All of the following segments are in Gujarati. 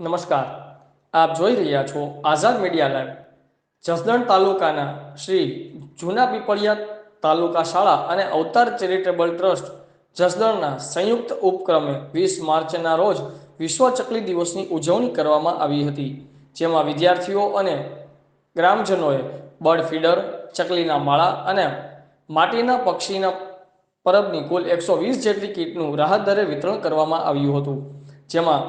નમસ્કાર. આપ જોઈ રહ્યા છો આઝાદ મીડિયા લાઈવ. જસદણ તાલુકાના શ્રી જૂના પીપળિયા તાલુકા શાળા અને અવતાર ચેરિટેબલ ટ્રસ્ટ જસદણના સંયુક્ત ઉપક્રમે વીસ માર્ચના રોજ વિશ્વ ચકલી દિવસની ઉજવણી કરવામાં આવી હતી, જેમાં વિદ્યાર્થીઓ અને ગ્રામજનોએ બર્ડ ફીડર, ચકલીના માળા અને માટીના પક્ષીના પરબની કુલ એકસો વીસ જેટલી કીટનું રાહત દરે વિતરણ કરવામાં આવ્યું હતું, જેમાં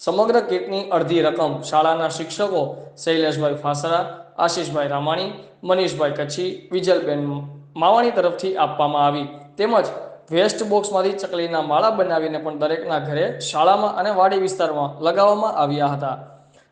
સમગ્ર કીટની અડધી રકમ શાળાના શિક્ષકો શૈલેષભાઈ ફાસરા, આશીષભાઈ રામાણી, મનીષભાઈ કચ્છી, વિજલબેન માવાણી તરફથી આપવામાં આવી. તેમજ વેસ્ટ બોક્સમાંથી ચકલીના માળા બનાવીને પણ દરેકના ઘરે શાળામાં અને વાડી વિસ્તારમાં લગાવવામાં આવ્યા હતા.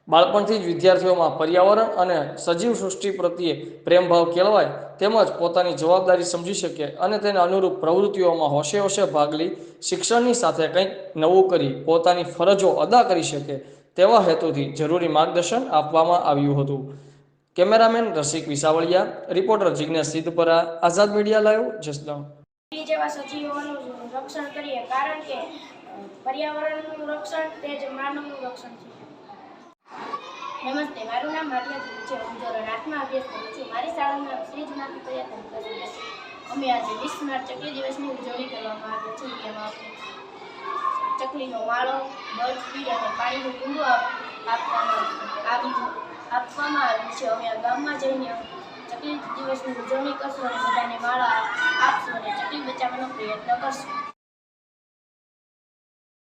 બાળપણથી જ વિદ્યાર્થીઓમાં પર્યાવરણ અને સજીવ સૃષ્ટિ પ્રત્યે પ્રેમભાવ કેળવાય તેમજ પોતાની જવાબદારી સમજી શકે અને તેને અનુરૂપ પ્રવૃત્તિઓમાં હોશે હોશે ભાગ લઈ શિક્ષણની સાથે કંઈક નવું કરી પોતાની ફરજો અદા કરી શકે તેવા હેતુથી જરૂરી માર્ગદર્શન આપવામાં આવ્યું હતું. Cameraman Rasik Visavaliya, reporter Jignesh Siddhpara, Azad media live Jasdan. જેવા સજીવોનું રક્ષણ કરીએ કારણ કે પર્યાવરણનું રક્ષણ તે જ માનવનું રક્ષણ છે. નમસ્તે મારું નામ ભાટિયા ધ્રુવ છે હું ધોરણ આઠમાં અભ્યાસ કરું છું. મારી શાળામાં શ્રી જુનાથી તાલુકા જિલ્લા છે અમે આજે વીસ માર્ચ ચકલી દિવસની ઉજવણી કરવામાં આવે છે. તેમાં ચકલીનો માળો બર્ડ ફીડ અને પાણીનું કુંડું આપવામાં આવી આપવામાં આવ્યું છે. અમે આ ગામમાં જઈને ચકલી દિવસની ઉજવણી કરશું અને બધાને માળા આપશું અને ચકલી બચાવવાનો પ્રયત્ન કરશું.